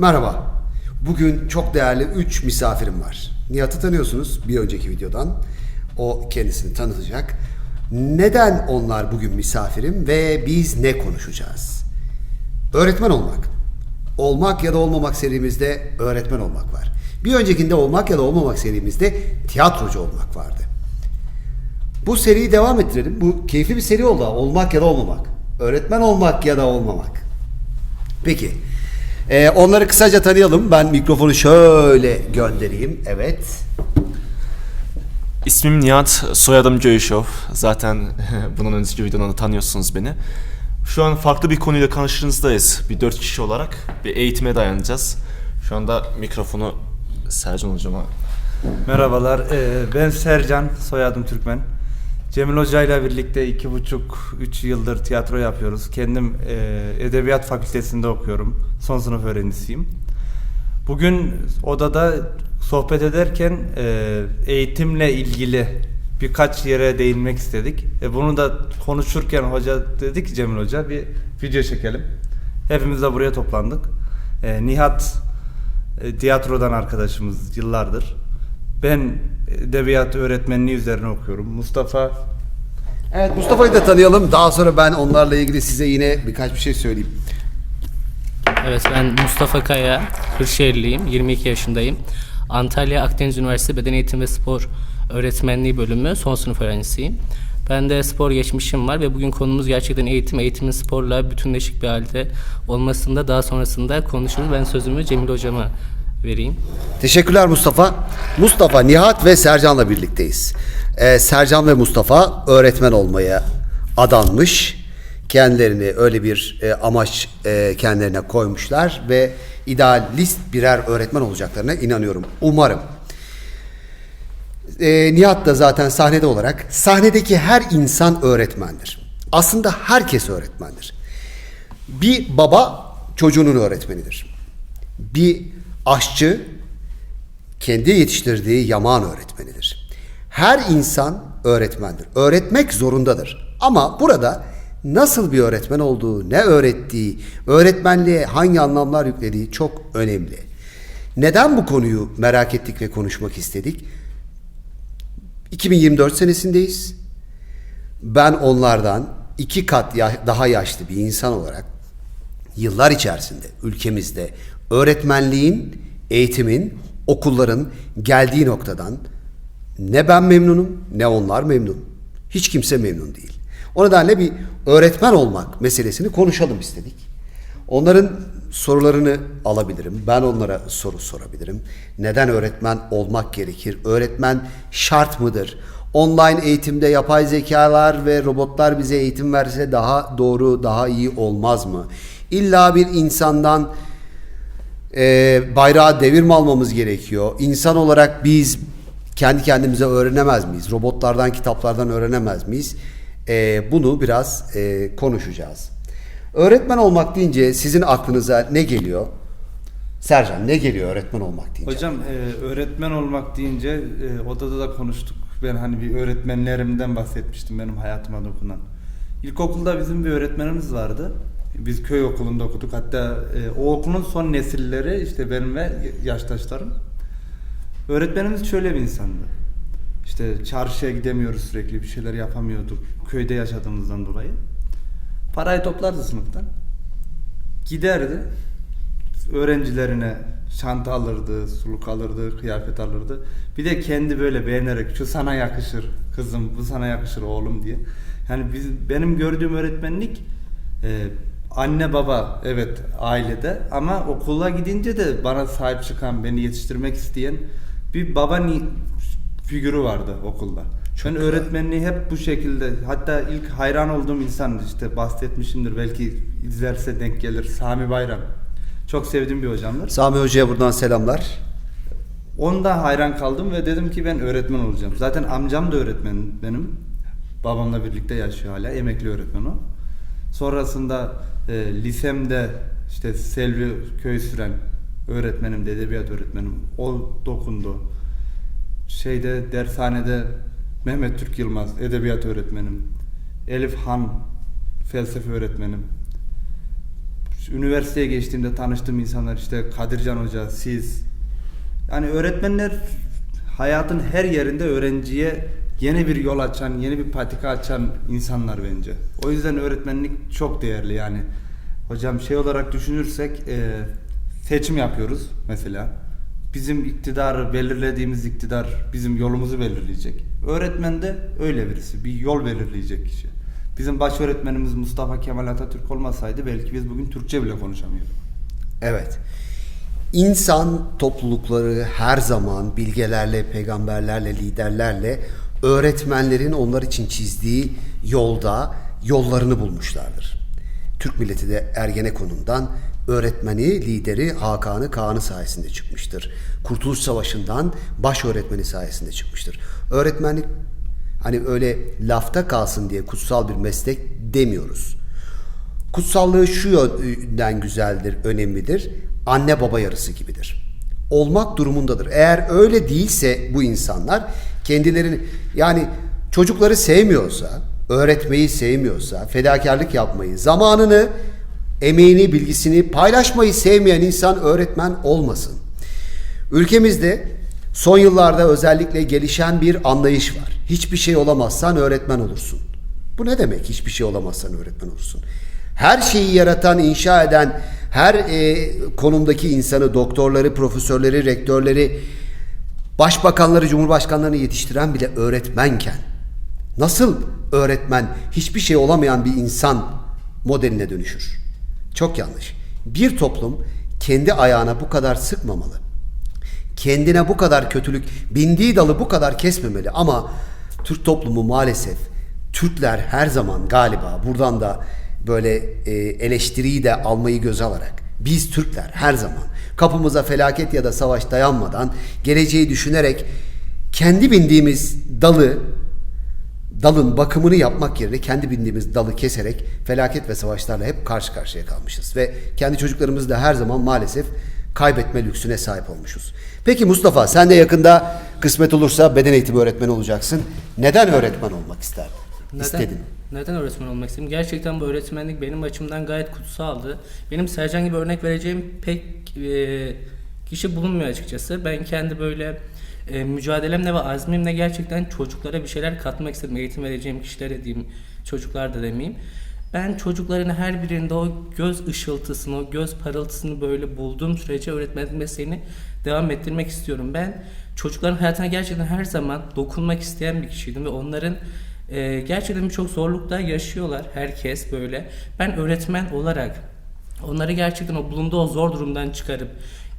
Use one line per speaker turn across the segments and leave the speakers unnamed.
Merhaba. Bugün çok değerli 3 misafirim var. Nihat'ı tanıyorsunuz bir önceki videodan. O kendisini tanıtacak. Neden onlar bugün misafirim ve biz ne konuşacağız? Öğretmen olmak. Olmak ya da olmamak serimizde öğretmen olmak var. Bir öncekinde olmak ya da olmamak serimizde tiyatrocu olmak vardı. Bu seriyi devam ettirelim. Bu keyifli bir seri oldu. Olmak ya da olmamak. Öğretmen olmak ya da olmamak. Peki. Ee, onları kısaca tanıyalım. Ben mikrofonu şöyle göndereyim. Evet.
İsmim Nihat, soyadım Göğüşov. Zaten bunun önceki videodan da tanıyorsunuz beni. Şu an farklı bir konuyla karşınızdayız. Bir dört kişi olarak bir eğitime dayanacağız. Şu anda mikrofonu Sercan hocama
Merhabalar, eee, ben Sercan, soyadım Türkmen. Cemil Hoca ile birlikte iki buçuk, üç yıldır tiyatro yapıyoruz. Kendim eee, Edebiyat Fakültesinde okuyorum. Son sınıf öğrencisiyim. Bugün odada sohbet ederken eee, eğitimle ilgili birkaç yere değinmek istedik. E, bunu da konuşurken hoca dedi ki Cemil Hoca bir video çekelim. Hepimiz de buraya toplandık. E, Nihat e, tiyatrodan arkadaşımız yıllardır. Ben edebiyat öğretmenliği üzerine okuyorum. Mustafa
Evet Mustafa'yı da tanıyalım. Daha sonra ben onlarla ilgili size yine birkaç bir şey söyleyeyim.
Evet ben Mustafa Kaya, Kırşehirliyim, 22 yaşındayım. Antalya Akdeniz Üniversitesi Beden Eğitimi ve Spor Öğretmenliği bölümü son sınıf öğrencisiyim. Ben de spor geçmişim var ve bugün konumuz gerçekten eğitim, eğitimin sporla bütünleşik bir halde olmasında daha sonrasında konuşuruz. Ben sözümü Cemil hocama vereyim.
Teşekkürler Mustafa. Mustafa, Nihat ve Sercan'la birlikteyiz. Ee, Sercan ve Mustafa öğretmen olmaya adanmış. Kendilerini öyle bir e, amaç e, kendilerine koymuşlar ve idealist birer öğretmen olacaklarına inanıyorum. Umarım. Ee, Nihat da zaten sahnede olarak sahnedeki her insan öğretmendir. Aslında herkes öğretmendir. Bir baba çocuğunun öğretmenidir. Bir aşçı kendi yetiştirdiği yaman öğretmenidir. Her insan öğretmendir. Öğretmek zorundadır. Ama burada nasıl bir öğretmen olduğu, ne öğrettiği, öğretmenliğe hangi anlamlar yüklediği çok önemli. Neden bu konuyu merak ettik ve konuşmak istedik? 2024 senesindeyiz. Ben onlardan iki kat daha yaşlı bir insan olarak yıllar içerisinde ülkemizde öğretmenliğin, eğitimin, okulların geldiği noktadan ne ben memnunum ne onlar memnun. Hiç kimse memnun değil. O nedenle bir öğretmen olmak meselesini konuşalım istedik. Onların sorularını alabilirim. Ben onlara soru sorabilirim. Neden öğretmen olmak gerekir? Öğretmen şart mıdır? Online eğitimde yapay zekalar ve robotlar bize eğitim verse daha doğru, daha iyi olmaz mı? İlla bir insandan e, bayrağı devirme almamız gerekiyor. İnsan olarak biz kendi kendimize öğrenemez miyiz? Robotlardan, kitaplardan öğrenemez miyiz? E, bunu biraz e, konuşacağız. Öğretmen olmak deyince sizin aklınıza ne geliyor? Sercan ne geliyor öğretmen olmak deyince?
Hocam e, öğretmen olmak deyince e, odada da konuştuk. Ben hani bir öğretmenlerimden bahsetmiştim benim hayatıma dokunan. İlkokulda bizim bir öğretmenimiz vardı. Biz köy okulunda okuduk. Hatta e, o okulun son nesilleri işte benim ve yaştaşlarım. Öğretmenimiz şöyle bir insandı. İşte çarşıya gidemiyoruz sürekli bir şeyler yapamıyorduk. Köyde yaşadığımızdan dolayı. Parayı toplardı sınıftan. Giderdi öğrencilerine çanta alırdı, suluk alırdı, kıyafet alırdı. Bir de kendi böyle beğenerek şu sana yakışır kızım, bu sana yakışır oğlum diye. Yani biz benim gördüğüm öğretmenlik e, anne baba evet ailede ama okula gidince de bana sahip çıkan, beni yetiştirmek isteyen bir baba ni- figürü vardı okulda. ben öğretmenliği hep bu şekilde hatta ilk hayran olduğum insan işte bahsetmişimdir belki izlerse denk gelir Sami Bayram. Çok sevdiğim bir hocamdır.
Sami Hoca'ya buradan selamlar.
Onda hayran kaldım ve dedim ki ben öğretmen olacağım. Zaten amcam da öğretmen benim. Babamla birlikte yaşıyor hala. Emekli öğretmen o. Sonrasında e, lisemde işte Selvi Köy Süren öğretmenim, de edebiyat öğretmenim. O dokundu. Şeyde dershanede Mehmet Türk Yılmaz edebiyat öğretmenim. Elif Han felsefe öğretmenim. üniversiteye geçtiğimde tanıştığım insanlar işte Kadircan Hoca, siz. Yani öğretmenler hayatın her yerinde öğrenciye yeni bir yol açan, yeni bir patika açan insanlar bence. O yüzden öğretmenlik çok değerli yani. Hocam şey olarak düşünürsek e, seçim yapıyoruz mesela. Bizim iktidarı belirlediğimiz iktidar bizim yolumuzu belirleyecek. Öğretmen de öyle birisi. Bir yol belirleyecek kişi. Bizim baş öğretmenimiz Mustafa Kemal Atatürk olmasaydı belki biz bugün Türkçe bile konuşamıyorduk.
Evet. İnsan toplulukları her zaman bilgelerle, peygamberlerle, liderlerle, öğretmenlerin onlar için çizdiği yolda yollarını bulmuşlardır. Türk milleti de Ergenekon'undan öğretmeni, lideri Hakan'ı Kaan'ı sayesinde çıkmıştır. Kurtuluş Savaşı'ndan baş öğretmeni sayesinde çıkmıştır. Öğretmenlik hani öyle lafta kalsın diye kutsal bir meslek demiyoruz. Kutsallığı şu yönden güzeldir, önemlidir. Anne baba yarısı gibidir. Olmak durumundadır. Eğer öyle değilse bu insanlar kendilerini yani çocukları sevmiyorsa, öğretmeyi sevmiyorsa, fedakarlık yapmayı, zamanını, emeğini, bilgisini paylaşmayı sevmeyen insan öğretmen olmasın. Ülkemizde son yıllarda özellikle gelişen bir anlayış var. Hiçbir şey olamazsan öğretmen olursun. Bu ne demek hiçbir şey olamazsan öğretmen olursun? Her şeyi yaratan, inşa eden, her e, konumdaki insanı, doktorları, profesörleri, rektörleri, başbakanları, cumhurbaşkanlarını yetiştiren bile öğretmenken nasıl öğretmen hiçbir şey olamayan bir insan modeline dönüşür? Çok yanlış. Bir toplum kendi ayağına bu kadar sıkmamalı kendine bu kadar kötülük, bindiği dalı bu kadar kesmemeli ama Türk toplumu maalesef Türkler her zaman galiba buradan da böyle e, eleştiriyi de almayı göze alarak biz Türkler her zaman kapımıza felaket ya da savaş dayanmadan geleceği düşünerek kendi bindiğimiz dalı dalın bakımını yapmak yerine kendi bindiğimiz dalı keserek felaket ve savaşlarla hep karşı karşıya kalmışız. Ve kendi çocuklarımızı da her zaman maalesef kaybetme lüksüne sahip olmuşuz. Peki Mustafa sen de yakında kısmet olursa beden eğitimi öğretmeni olacaksın. Neden öğretmen olmak isterdin?
Neden,
İstedin.
neden öğretmen olmak istedim? Gerçekten bu öğretmenlik benim açımdan gayet kutsaldı. Benim Sercan gibi örnek vereceğim pek e, kişi bulunmuyor açıkçası. Ben kendi böyle e, mücadelemle ve azmimle gerçekten çocuklara bir şeyler katmak istedim. Eğitim vereceğim kişilere diyeyim, çocuklar da demeyeyim. Ben çocukların her birinde o göz ışıltısını, o göz parıltısını böyle bulduğum sürece öğretmenlik mesleğini devam ettirmek istiyorum. Ben çocukların hayatına gerçekten her zaman dokunmak isteyen bir kişiydim ve onların e, gerçekten birçok zorlukta yaşıyorlar herkes böyle. Ben öğretmen olarak onları gerçekten o bulunduğu o zor durumdan çıkarıp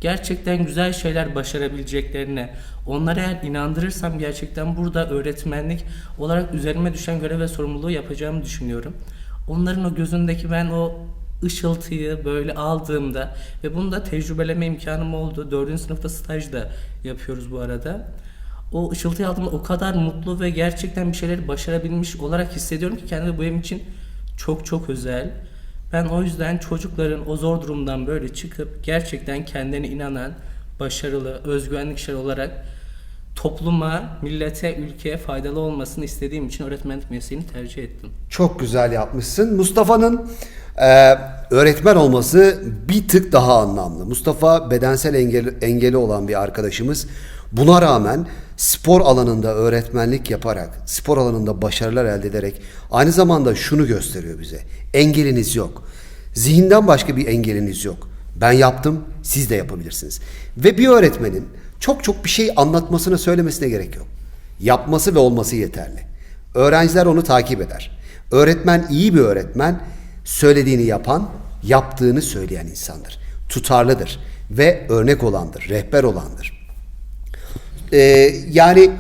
gerçekten güzel şeyler başarabileceklerine onlara eğer inandırırsam gerçekten burada öğretmenlik olarak üzerime düşen görev ve sorumluluğu yapacağımı düşünüyorum. Onların o gözündeki ben o ışıltıyı böyle aldığımda ve bunu da tecrübeleme imkanım oldu. Dördüncü sınıfta staj da yapıyoruz bu arada. O ışıltıyı aldığımda o kadar mutlu ve gerçekten bir şeyleri başarabilmiş olarak hissediyorum ki kendimi bu benim için çok çok özel. Ben o yüzden çocukların o zor durumdan böyle çıkıp gerçekten kendine inanan, başarılı, özgüvenli kişiler olarak topluma, millete, ülkeye faydalı olmasını istediğim için öğretmenlik mesleğini tercih ettim.
Çok güzel yapmışsın. Mustafa'nın e, öğretmen olması bir tık daha anlamlı. Mustafa bedensel engeli, engeli olan bir arkadaşımız. Buna rağmen spor alanında öğretmenlik yaparak, spor alanında başarılar elde ederek aynı zamanda şunu gösteriyor bize. Engeliniz yok. Zihinden başka bir engeliniz yok. Ben yaptım, siz de yapabilirsiniz. Ve bir öğretmenin çok çok bir şey anlatmasına, söylemesine gerek yok. Yapması ve olması yeterli. Öğrenciler onu takip eder. Öğretmen iyi bir öğretmen, söylediğini yapan, yaptığını söyleyen insandır. Tutarlıdır ve örnek olandır, rehber olandır. Ee, yani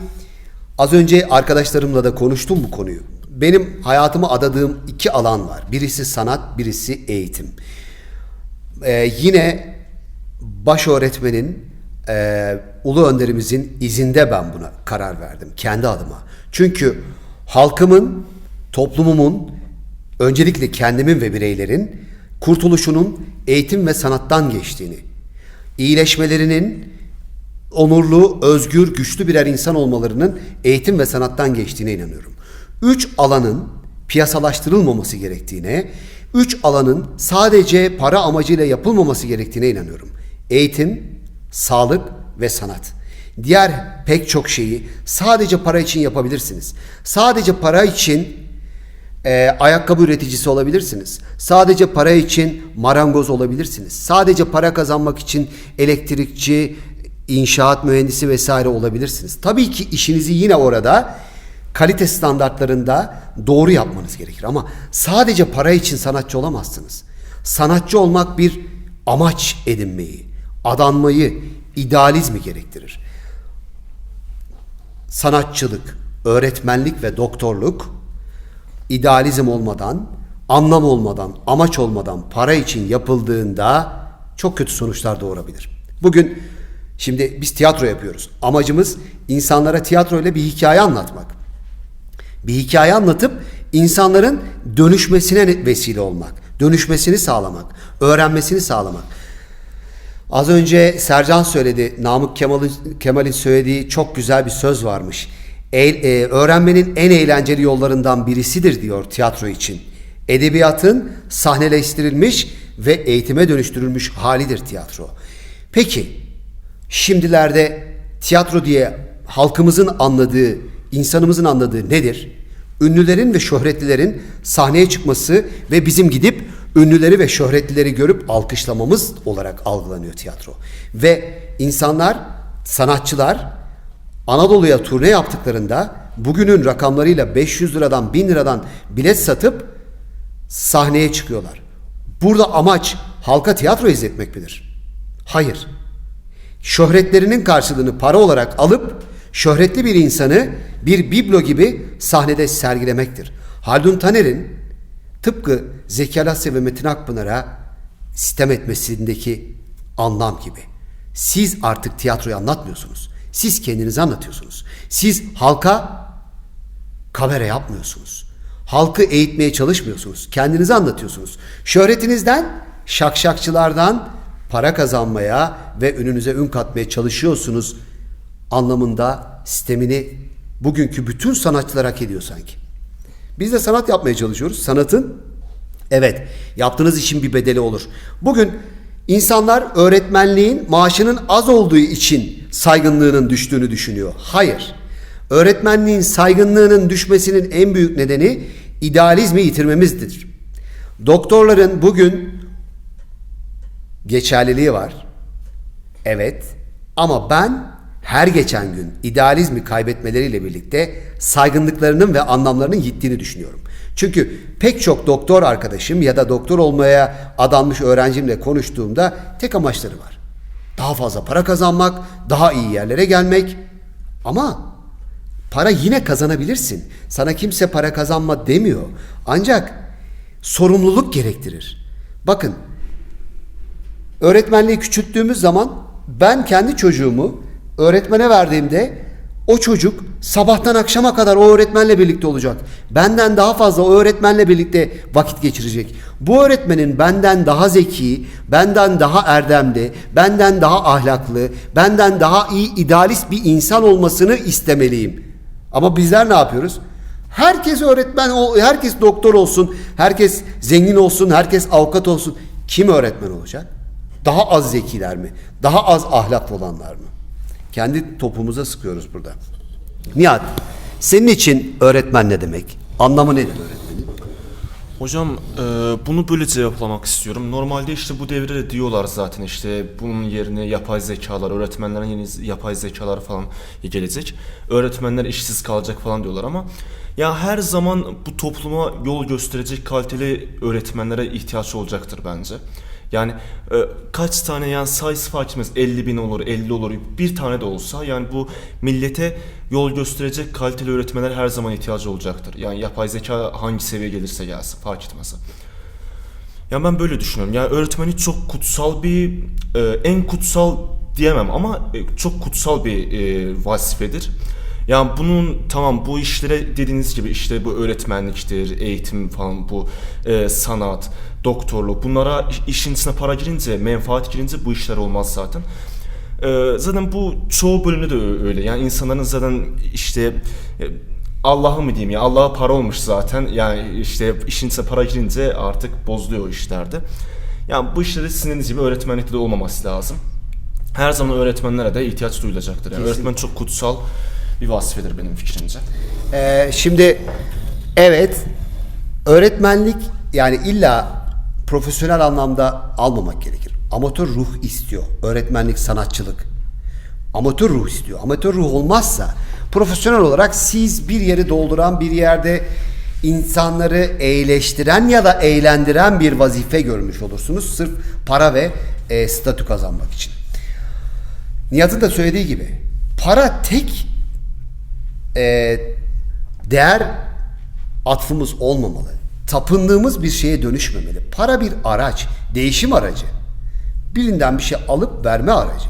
az önce arkadaşlarımla da konuştum bu konuyu. Benim hayatımı adadığım iki alan var. Birisi sanat, birisi eğitim. Ee, yine baş öğretmenin, e, ulu önderimizin izinde ben buna karar verdim kendi adıma. Çünkü halkımın, toplumumun, öncelikle kendimin ve bireylerin kurtuluşunun eğitim ve sanattan geçtiğini, iyileşmelerinin onurlu, özgür, güçlü birer insan olmalarının eğitim ve sanattan geçtiğine inanıyorum. Üç alanın piyasalaştırılmaması gerektiğine, üç alanın sadece para amacıyla yapılmaması gerektiğine inanıyorum. Eğitim, sağlık ve sanat. Diğer pek çok şeyi sadece para için yapabilirsiniz. Sadece para için e, ayakkabı üreticisi olabilirsiniz. Sadece para için marangoz olabilirsiniz. Sadece para kazanmak için elektrikçi, inşaat mühendisi vesaire olabilirsiniz. Tabii ki işinizi yine orada kalite standartlarında doğru yapmanız gerekir ama sadece para için sanatçı olamazsınız. Sanatçı olmak bir amaç edinmeyi, adanmayı, idealizmi gerektirir sanatçılık, öğretmenlik ve doktorluk idealizm olmadan, anlam olmadan, amaç olmadan para için yapıldığında çok kötü sonuçlar doğurabilir. Bugün şimdi biz tiyatro yapıyoruz. Amacımız insanlara tiyatro ile bir hikaye anlatmak. Bir hikaye anlatıp insanların dönüşmesine vesile olmak, dönüşmesini sağlamak, öğrenmesini sağlamak. Az önce Sercan söyledi, Namık Kemal'in Kemal'in söylediği çok güzel bir söz varmış. E- e, öğrenmenin en eğlenceli yollarından birisidir diyor tiyatro için. Edebiyatın sahneleştirilmiş ve eğitime dönüştürülmüş halidir tiyatro. Peki, şimdilerde tiyatro diye halkımızın anladığı, insanımızın anladığı nedir? Ünlülerin ve şöhretlilerin sahneye çıkması ve bizim gidip ünlüleri ve şöhretlileri görüp alkışlamamız olarak algılanıyor tiyatro. Ve insanlar, sanatçılar Anadolu'ya turne yaptıklarında bugünün rakamlarıyla 500 liradan 1000 liradan bilet satıp sahneye çıkıyorlar. Burada amaç halka tiyatro izletmek midir? Hayır. Şöhretlerinin karşılığını para olarak alıp şöhretli bir insanı bir biblo gibi sahnede sergilemektir. Haldun Taner'in tıpkı Zeki Alasya ve Metin Akpınar'a sitem etmesindeki anlam gibi. Siz artık tiyatroyu anlatmıyorsunuz. Siz kendinizi anlatıyorsunuz. Siz halka kamera yapmıyorsunuz. Halkı eğitmeye çalışmıyorsunuz. Kendinizi anlatıyorsunuz. Şöhretinizden, şakşakçılardan para kazanmaya ve önünüze ün katmaya çalışıyorsunuz anlamında sistemini bugünkü bütün sanatçılar hak ediyor sanki. Biz de sanat yapmaya çalışıyoruz. Sanatın evet yaptığınız işin bir bedeli olur. Bugün insanlar öğretmenliğin maaşının az olduğu için saygınlığının düştüğünü düşünüyor. Hayır. Öğretmenliğin saygınlığının düşmesinin en büyük nedeni idealizmi yitirmemizdir. Doktorların bugün geçerliliği var. Evet. Ama ben her geçen gün idealizmi kaybetmeleriyle birlikte saygınlıklarının ve anlamlarının gittiğini düşünüyorum. Çünkü pek çok doktor arkadaşım ya da doktor olmaya adanmış öğrencimle konuştuğumda tek amaçları var. Daha fazla para kazanmak, daha iyi yerlere gelmek. Ama para yine kazanabilirsin. Sana kimse para kazanma demiyor. Ancak sorumluluk gerektirir. Bakın öğretmenliği küçülttüğümüz zaman ben kendi çocuğumu öğretmene verdiğimde o çocuk sabahtan akşama kadar o öğretmenle birlikte olacak. Benden daha fazla o öğretmenle birlikte vakit geçirecek. Bu öğretmenin benden daha zeki, benden daha erdemli, benden daha ahlaklı, benden daha iyi idealist bir insan olmasını istemeliyim. Ama bizler ne yapıyoruz? Herkes öğretmen, herkes doktor olsun, herkes zengin olsun, herkes avukat olsun. Kim öğretmen olacak? Daha az zekiler mi? Daha az ahlaklı olanlar mı? Kendi topumuza sıkıyoruz burada. Nihat, senin için öğretmen ne demek? Anlamı nedir öğretmenin?
Hocam e, bunu böyle cevaplamak istiyorum. Normalde işte bu devirde de diyorlar zaten işte bunun yerine yapay zekalar, öğretmenlerin yeni yapay zekalar falan gelecek. Öğretmenler işsiz kalacak falan diyorlar ama ya her zaman bu topluma yol gösterecek kaliteli öğretmenlere ihtiyaç olacaktır bence. Yani e, kaç tane yani sayısı fark etmez 50 bin olur 50 olur bir tane de olsa yani bu millete yol gösterecek kaliteli öğretmenler her zaman ihtiyacı olacaktır. Yani yapay zeka hangi seviye gelirse gelsin fark etmez. Ya ben böyle düşünüyorum. Yani öğretmenlik çok kutsal bir e, en kutsal diyemem ama e, çok kutsal bir e, vazifedir. Yani bunun tamam bu işlere dediğiniz gibi işte bu öğretmenliktir, eğitim falan bu e, sanat, doktorluk bunlara iş- işin içine para girince, menfaat girince bu işler olmaz zaten. E, zaten bu çoğu bölümde de öyle. Yani insanların zaten işte e, Allah'ı mı diyeyim ya Allah'a para olmuş zaten. Yani işte işin içine para girince artık bozuluyor o işlerde. Yani bu işleri sizin gibi öğretmenlikte de olmaması lazım. Her zaman öğretmenlere de ihtiyaç duyulacaktır. Yani öğretmen çok kutsal bir vazifedir benim fikrimce.
Ee, şimdi evet öğretmenlik yani illa profesyonel anlamda almamak gerekir. Amatör ruh istiyor. Öğretmenlik, sanatçılık. Amatör ruh istiyor. Amatör ruh olmazsa profesyonel olarak siz bir yeri dolduran bir yerde insanları eğleştiren ya da eğlendiren bir vazife görmüş olursunuz. Sırf para ve e, statü kazanmak için. Nihat'ın da söylediği gibi para tek e, değer atfımız olmamalı. Tapındığımız bir şeye dönüşmemeli. Para bir araç, değişim aracı. Birinden bir şey alıp verme aracı.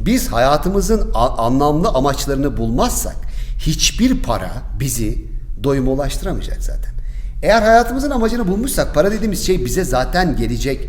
Biz hayatımızın anlamlı amaçlarını bulmazsak hiçbir para bizi doyuma ulaştıramayacak zaten. Eğer hayatımızın amacını bulmuşsak para dediğimiz şey bize zaten gelecek.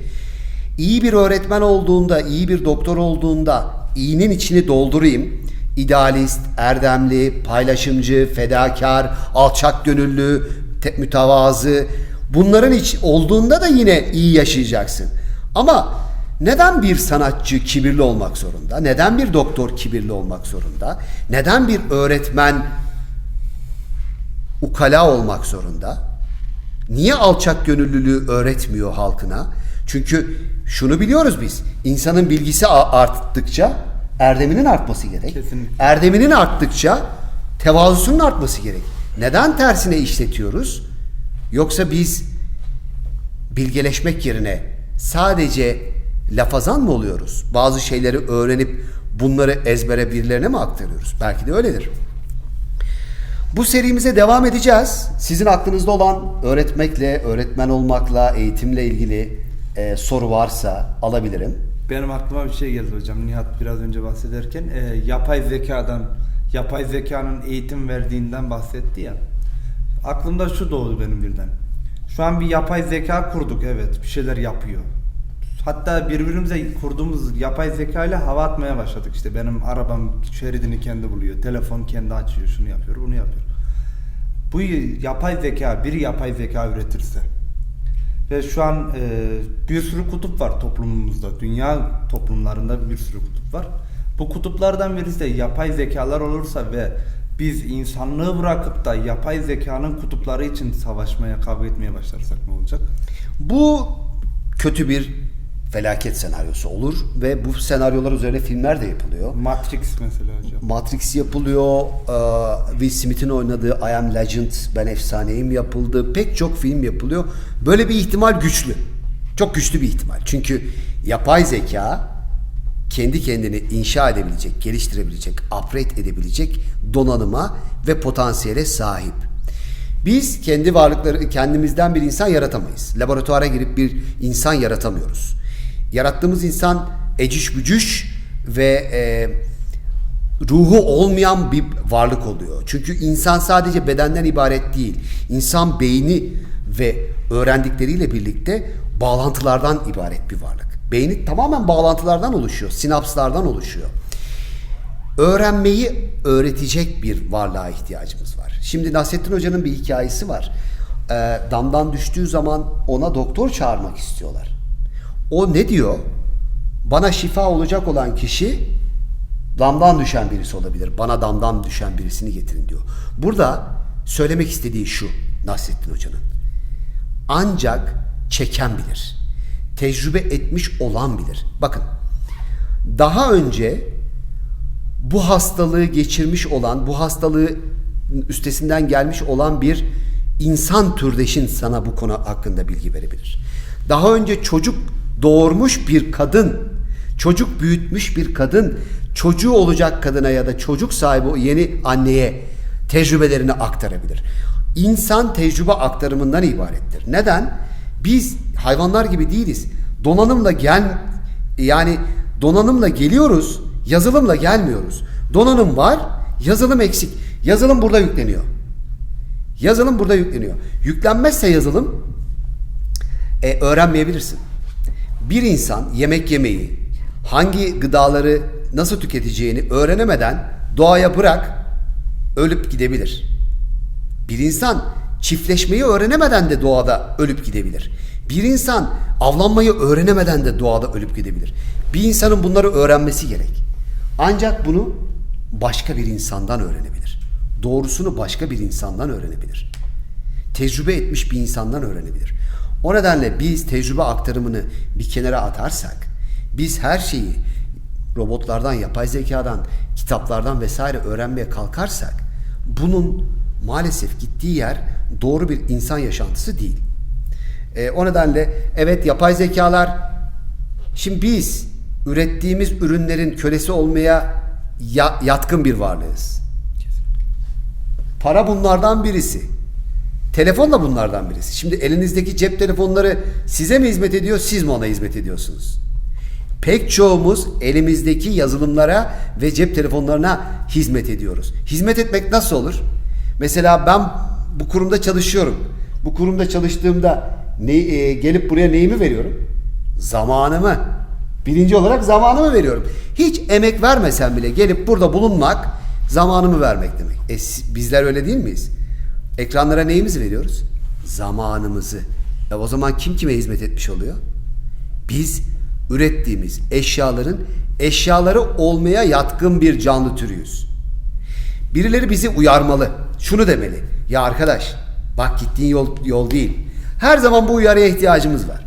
İyi bir öğretmen olduğunda, iyi bir doktor olduğunda iyinin içini doldurayım. İdealist, erdemli, paylaşımcı, fedakar, alçak gönüllü, te- mütevazı. Bunların iç olduğunda da yine iyi yaşayacaksın. Ama neden bir sanatçı kibirli olmak zorunda? Neden bir doktor kibirli olmak zorunda? Neden bir öğretmen ukala olmak zorunda? Niye alçak gönüllülüğü öğretmiyor halkına? Çünkü şunu biliyoruz biz. insanın bilgisi arttıkça erdeminin artması gerek.
Kesinlikle.
Erdeminin arttıkça tevazusunun artması gerek. Neden tersine işletiyoruz? Yoksa biz bilgeleşmek yerine sadece lafazan mı oluyoruz? Bazı şeyleri öğrenip bunları ezbere birilerine mi aktarıyoruz? Belki de öyledir. Bu serimize devam edeceğiz. Sizin aklınızda olan öğretmekle, öğretmen olmakla, eğitimle ilgili e, soru varsa alabilirim.
Benim aklıma bir şey geldi hocam. Nihat biraz önce bahsederken e, yapay zekadan, yapay zekanın eğitim verdiğinden bahsetti ya. Aklımda şu doğdu benim birden. Şu an bir yapay zeka kurduk evet bir şeyler yapıyor. Hatta birbirimize kurduğumuz yapay zeka ile hava atmaya başladık işte. Benim arabam şeridini kendi buluyor. Telefon kendi açıyor. Şunu yapıyor, bunu yapıyor. Bu yapay zeka, bir yapay zeka üretirse ve şu an e, bir sürü kutup var toplumumuzda. Dünya toplumlarında bir sürü kutup var. Bu kutuplardan birisi de yapay zekalar olursa ve biz insanlığı bırakıp da yapay zekanın kutupları için savaşmaya, kavga etmeye başlarsak ne olacak?
Bu kötü bir felaket senaryosu olur ve bu senaryolar üzerine filmler de yapılıyor.
Matrix mesela hocam.
Matrix yapılıyor, e, Will Smith'in oynadığı I Am Legend, Ben Efsaneyim yapıldı. Pek çok film yapılıyor. Böyle bir ihtimal güçlü. Çok güçlü bir ihtimal. Çünkü yapay zeka kendi kendini inşa edebilecek, geliştirebilecek, upgrade edebilecek donanıma ve potansiyele sahip. Biz kendi varlıkları kendimizden bir insan yaratamayız. Laboratuvara girip bir insan yaratamıyoruz. Yarattığımız insan eciş bücüş ve e, ruhu olmayan bir varlık oluyor. Çünkü insan sadece bedenden ibaret değil. İnsan beyni ve öğrendikleriyle birlikte bağlantılardan ibaret bir varlık. Beyni tamamen bağlantılardan oluşuyor, sinapslardan oluşuyor. Öğrenmeyi öğretecek bir varlığa ihtiyacımız var. Şimdi Nasrettin Hoca'nın bir hikayesi var. Ee, damdan düştüğü zaman ona doktor çağırmak istiyorlar. O ne diyor? Bana şifa olacak olan kişi damdan düşen birisi olabilir. Bana damdan düşen birisini getirin diyor. Burada söylemek istediği şu Nasrettin Hoca'nın. Ancak çeken bilir. Tecrübe etmiş olan bilir. Bakın daha önce bu hastalığı geçirmiş olan, bu hastalığı üstesinden gelmiş olan bir insan türdeşin sana bu konu hakkında bilgi verebilir. Daha önce çocuk doğurmuş bir kadın, çocuk büyütmüş bir kadın, çocuğu olacak kadına ya da çocuk sahibi yeni anneye tecrübelerini aktarabilir. İnsan tecrübe aktarımından ibarettir. Neden? Biz hayvanlar gibi değiliz. Donanımla gel yani donanımla geliyoruz, yazılımla gelmiyoruz. Donanım var, yazılım eksik. Yazılım burada yükleniyor. Yazılım burada yükleniyor. Yüklenmezse yazılım e, öğrenmeyebilirsin. Bir insan yemek yemeyi, hangi gıdaları nasıl tüketeceğini öğrenemeden doğaya bırak, ölüp gidebilir. Bir insan çiftleşmeyi öğrenemeden de doğada ölüp gidebilir. Bir insan avlanmayı öğrenemeden de doğada ölüp gidebilir. Bir insanın bunları öğrenmesi gerek. Ancak bunu başka bir insandan öğrenebilir. Doğrusunu başka bir insandan öğrenebilir. Tecrübe etmiş bir insandan öğrenebilir. O nedenle biz tecrübe aktarımını bir kenara atarsak, biz her şeyi robotlardan, yapay zekadan, kitaplardan vesaire öğrenmeye kalkarsak bunun maalesef gittiği yer doğru bir insan yaşantısı değil. E, o nedenle evet yapay zekalar şimdi biz ürettiğimiz ürünlerin kölesi olmaya ya- yatkın bir varlığız. Para bunlardan birisi. Telefon da bunlardan birisi. Şimdi elinizdeki cep telefonları size mi hizmet ediyor, siz mi ona hizmet ediyorsunuz? Pek çoğumuz elimizdeki yazılımlara ve cep telefonlarına hizmet ediyoruz. Hizmet etmek nasıl olur? Mesela ben bu kurumda çalışıyorum. Bu kurumda çalıştığımda ne, e, gelip buraya neyimi veriyorum? Zamanımı. Birinci olarak zamanımı veriyorum. Hiç emek vermesem bile gelip burada bulunmak zamanımı vermek demek. E, bizler öyle değil miyiz? Ekranlara neyimizi veriyoruz? Zamanımızı. E, o zaman kim kime hizmet etmiş oluyor? Biz ürettiğimiz eşyaların eşyaları olmaya yatkın bir canlı türüyüz. Birileri bizi uyarmalı. Şunu demeli. Ya arkadaş bak gittiğin yol, yol değil. Her zaman bu uyarıya ihtiyacımız var.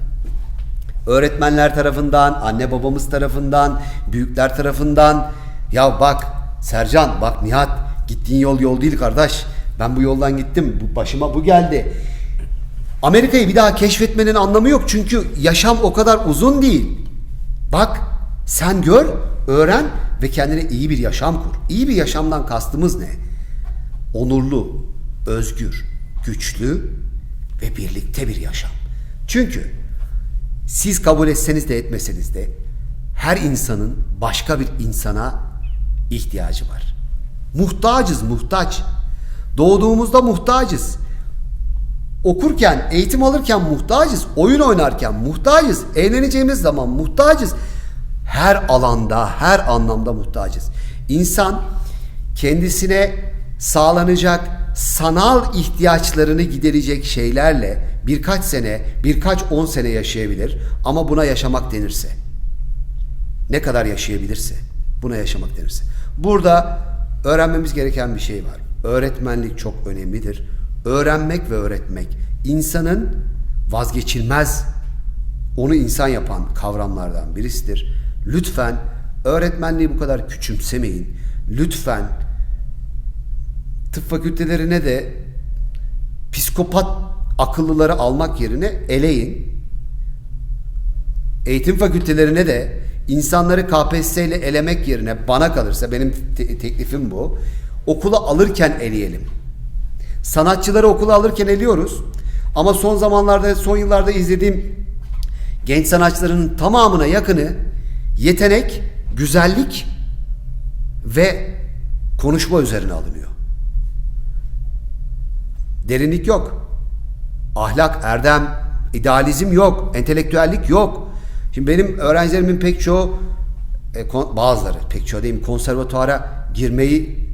Öğretmenler tarafından, anne babamız tarafından, büyükler tarafından. Ya bak Sercan, bak Nihat gittiğin yol yol değil kardeş. Ben bu yoldan gittim. Bu başıma bu geldi. Amerika'yı bir daha keşfetmenin anlamı yok. Çünkü yaşam o kadar uzun değil. Bak sen gör, öğren ve kendine iyi bir yaşam kur. İyi bir yaşamdan kastımız ne? Onurlu, özgür, güçlü ve birlikte bir yaşam. Çünkü siz kabul etseniz de etmeseniz de her insanın başka bir insana ihtiyacı var. Muhtacız, muhtaç. Doğduğumuzda muhtacız. Okurken, eğitim alırken muhtacız. Oyun oynarken muhtacız. Eğleneceğimiz zaman muhtacız. Her alanda, her anlamda muhtacız. İnsan kendisine sağlanacak sanal ihtiyaçlarını giderecek şeylerle birkaç sene, birkaç on sene yaşayabilir ama buna yaşamak denirse. Ne kadar yaşayabilirse buna yaşamak denirse. Burada öğrenmemiz gereken bir şey var. Öğretmenlik çok önemlidir. Öğrenmek ve öğretmek insanın vazgeçilmez onu insan yapan kavramlardan birisidir. Lütfen öğretmenliği bu kadar küçümsemeyin. Lütfen tıp fakültelerine de psikopat akıllıları almak yerine eleyin. Eğitim fakültelerine de insanları KPSS ile elemek yerine bana kalırsa benim te- teklifim bu. Okula alırken eleyelim. Sanatçıları okula alırken eliyoruz. Ama son zamanlarda, son yıllarda izlediğim genç sanatçıların tamamına yakını yetenek, güzellik ve konuşma üzerine alınıyor. Derinlik yok. Ahlak, erdem, idealizm yok. Entelektüellik yok. Şimdi benim öğrencilerimin pek çoğu e, bazıları pek çoğu mi, konservatuara girmeyi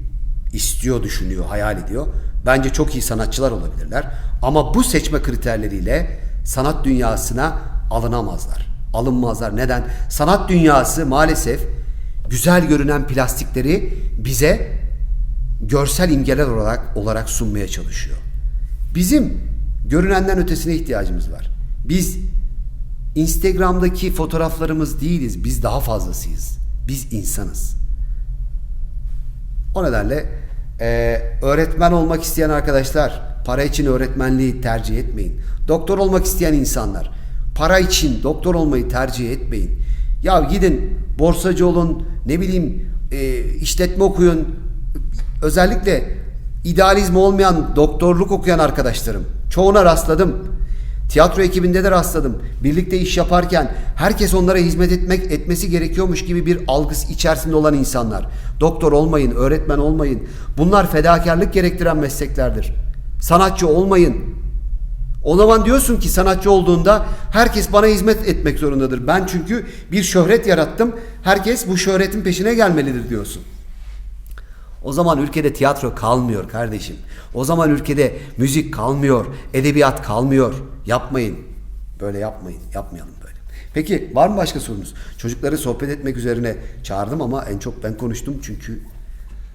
istiyor, düşünüyor, hayal ediyor. Bence çok iyi sanatçılar olabilirler. Ama bu seçme kriterleriyle sanat dünyasına alınamazlar. Alınmazlar. Neden? Sanat dünyası maalesef güzel görünen plastikleri bize görsel imgeler olarak olarak sunmaya çalışıyor. Bizim görünenden ötesine ihtiyacımız var. Biz Instagram'daki fotoğraflarımız değiliz. Biz daha fazlasıyız. Biz insanız. O nedenle e, öğretmen olmak isteyen arkadaşlar para için öğretmenliği tercih etmeyin. Doktor olmak isteyen insanlar para için doktor olmayı tercih etmeyin. Ya gidin borsacı olun ne bileyim e, işletme okuyun. Özellikle idealizm olmayan doktorluk okuyan arkadaşlarım. Çoğuna rastladım. Tiyatro ekibinde de rastladım. Birlikte iş yaparken herkes onlara hizmet etmek etmesi gerekiyormuş gibi bir algısı içerisinde olan insanlar. Doktor olmayın, öğretmen olmayın. Bunlar fedakarlık gerektiren mesleklerdir. Sanatçı olmayın. O zaman diyorsun ki sanatçı olduğunda herkes bana hizmet etmek zorundadır. Ben çünkü bir şöhret yarattım. Herkes bu şöhretin peşine gelmelidir diyorsun. O zaman ülkede tiyatro kalmıyor kardeşim. O zaman ülkede müzik kalmıyor, edebiyat kalmıyor. Yapmayın. Böyle yapmayın. Yapmayalım böyle. Peki var mı başka sorunuz? Çocukları sohbet etmek üzerine çağırdım ama en çok ben konuştum çünkü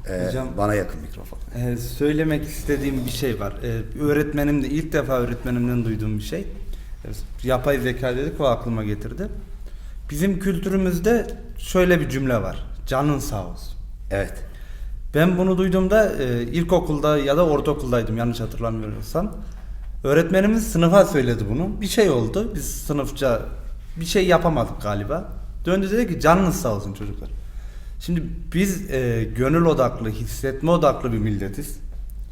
e,
Hocam-
bana yakın mikrofon.
Ee, söylemek istediğim bir şey var. Ee, öğretmenim de ilk defa öğretmenimden duyduğum bir şey. Ee, Yapay zeka dedik o aklıma getirdi. Bizim kültürümüzde şöyle bir cümle var. Canın sağ olsun.
Evet.
Ben bunu duyduğumda e, ilkokulda ya da ortaokuldaydım yanlış hatırlamıyorsam. Öğretmenimiz sınıfa söyledi bunu. Bir şey oldu. Biz sınıfça bir şey yapamadık galiba. Döndü dedi ki canınız sağ olsun çocuklar. Şimdi biz e, gönül odaklı, hissetme odaklı bir milletiz.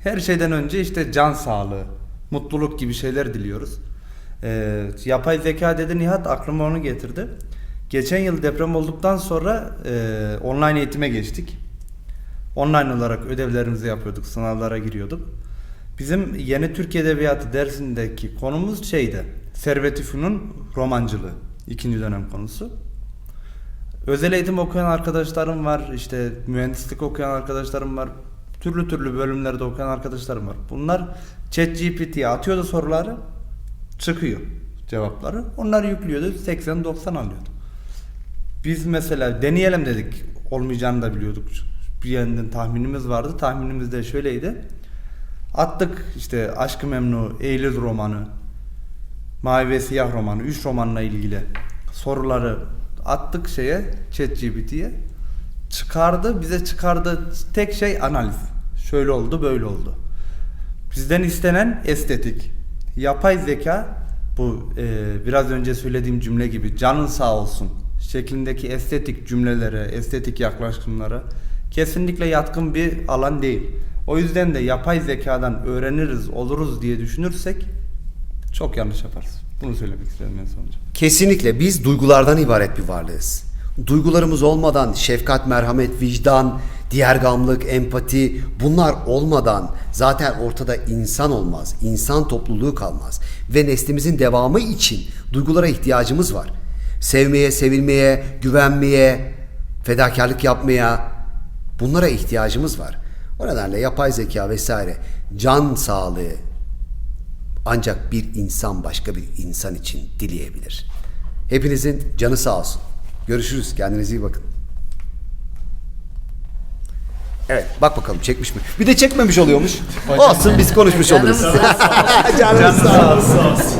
Her şeyden önce işte can sağlığı, mutluluk gibi şeyler diliyoruz. E, yapay zeka dedi Nihat aklıma onu getirdi. Geçen yıl deprem olduktan sonra e, online eğitime geçtik. Online olarak ödevlerimizi yapıyorduk, sınavlara giriyorduk. Bizim Yeni Türk Edebiyatı dersindeki konumuz şeydi. Servet İfün'ün romancılığı. ikinci dönem konusu. Özel eğitim okuyan arkadaşlarım var, işte mühendislik okuyan arkadaşlarım var, türlü türlü bölümlerde okuyan arkadaşlarım var. Bunlar ChatGPT'ye atıyordu soruları, çıkıyor cevapları. Onlar yüklüyordu, 80-90 alıyordu. Biz mesela deneyelim dedik. Olmayacağını da biliyorduk. Bir yandan tahminimiz vardı. Tahminimiz de şöyleydi. Attık işte Aşkı Memnu, Eylül romanı, Mavi ve Siyah romanı, 3 romanla ilgili soruları attık şeye, ChatGPT'ye. Çıkardı, bize çıkardı tek şey analiz. Şöyle oldu, böyle oldu. Bizden istenen estetik. Yapay zeka bu e, biraz önce söylediğim cümle gibi canın sağ olsun şeklindeki estetik cümlelere, estetik yaklaşımlara kesinlikle yatkın bir alan değil. O yüzden de yapay zekadan öğreniriz, oluruz diye düşünürsek çok yanlış yaparız. Bunu söylemek istedim en sonucu.
Kesinlikle biz duygulardan ibaret bir varlığız. Duygularımız olmadan şefkat, merhamet, vicdan, diğergamlık, empati bunlar olmadan zaten ortada insan olmaz. insan topluluğu kalmaz. Ve neslimizin devamı için duygulara ihtiyacımız var. Sevmeye, sevilmeye, güvenmeye, fedakarlık yapmaya bunlara ihtiyacımız var. O nedenle yapay zeka vesaire can sağlığı ancak bir insan başka bir insan için dileyebilir. Hepinizin canı sağ olsun. Görüşürüz. Kendinize iyi bakın. Evet bak bakalım çekmiş mi? Bir de çekmemiş oluyormuş. Olsun biz konuşmuş oluruz. Canınız sağ olsun.
Sağ olsun.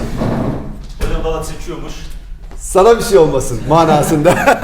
Hocam valla çekiyormuş.
Sana bir şey olmasın manasında.